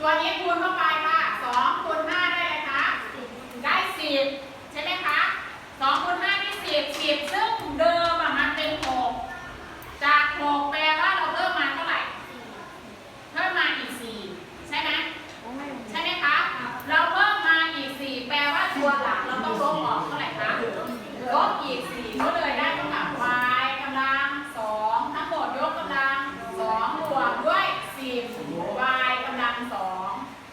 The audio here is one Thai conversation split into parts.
ตัวนี้คูณเข้าไปค่ะสองคูณห้าได้เลยคะได้สิบใช่ไหมคะสองคูณห้าได้สิบสิบซึ่งเดิมอะมันเป็นหกจากหกแปลว่าเราเพิ่มมาเท่าไหร่ เพิ่มมาอีกสี่ใช่ไหมใช่ไหมคะ เราเพิ่มมาอีกสี่แปลว่าตัวหลังเราต้องลบออกเท่าไหร่คะลบอีกสี่ก็เลยได้เท่ากับ y กำลังสองทั้งหมดยกกำลังสองบวกด้วยสิบ y กำลังสอง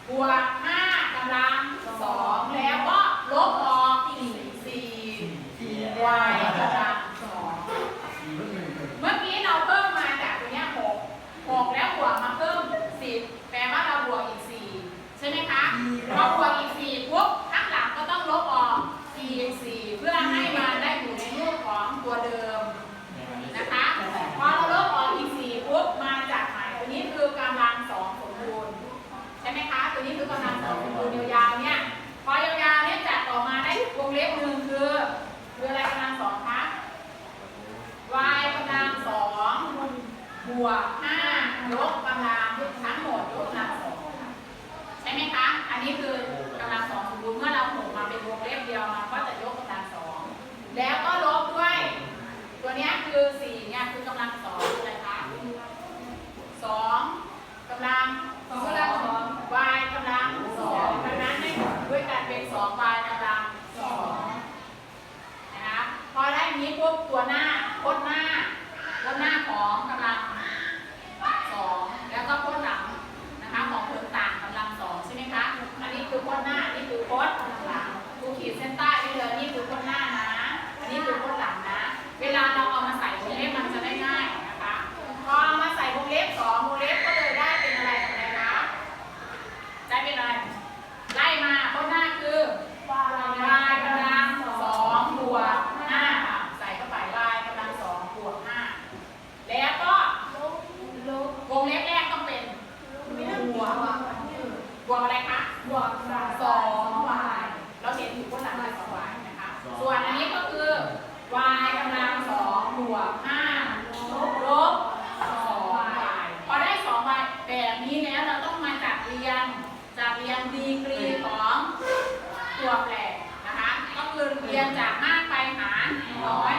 บวกห้ากำลังสองแล้วก็ลบออกอีกสี่ y กำลังสองเมื่อกี้เราเพิ่มมาจากตัวเนี้ยหกหกแล้วบวกมาเพิ่มสิบแปลว่าเราบวกอีกสี่ใช่ไหมคะพอบวกอีกสี่ปุ๊บข้างหลังก็ต้องลบออกอีกสี่เพื่อให้มาได้อยู่ในรูปของตัวเดิม นะคะพอเราลบออกอีกสี่ปุ๊บมาจากไหนตัวนี้คือกำลังสองสมบูรณ์ใช่ไหมคะ ตัว นี้คือกำลังสองสมบูรณ์ยาวๆเนี่ยพอยาวๆเนี่ยจัดออกมาได้วงเล็บหนึ่งคือคืออะไรกำลังสองคะ y กำลังสองบวกห้ายกกำลังทั้งหมดยกกำลังสองใช่ไหมคะ อันนี้คือกำลังสองสมบูรณ์เมื่อเราหกมาเป็นวงเล็บเดียวมันก็จะยกกำลังสองแล้วก็ลบด้วย ตัวเนี้ยคือสี่เนี่ยคือกำลังสองอะไรคะสองกำลังสองกำลังสอง y กำลังสองดังนั้นให้ด้วยกันเป็นสอง y กำลังสองนะคะพอ วบตัวหน้าโคตรหน้าโคตรหน้าของกำลังสองแล้วก็โคตรหลังนะคะของผลต่างกำลังสองใช่ไหมคะอันนี้คือโคตรหน้าอันนี่คือโคตรหลังครูขีดเส้นใต้ไว้เลยนี่คือโคตรหน้านะอันนี้คือโคตรหลังนะ เวลาเราเอามาใส่วงเล็บมันจะได้ง่ายนะคะ พอเอามาใส่วงเล็บสองวงเล็บก็เลยได้เป็นอะไรกับอะไรคะได้เป็นอะไร ไล่มาข้างหน้าคือ y กำลังสองบวกห้าใส่เข้าไป y กำลังสองบวกห้าแล้วก็วงเล็บแรกต้องเป็นบวกบวกอะไรคะ บ วกสามสอง y เราเห็นอยู่ข้างหลังเป็นสอง y นะคะ ส่วนอันนี้ก็คือ y กำลังสองบวกห้าลบสอง y พอได้สอง y แบบนี้แล้วเราต้องมาจัดเรียงจัดเรียงดีกรีของตัวแปรนะคะ ก็คือเรียงจากมากไปหาน้อย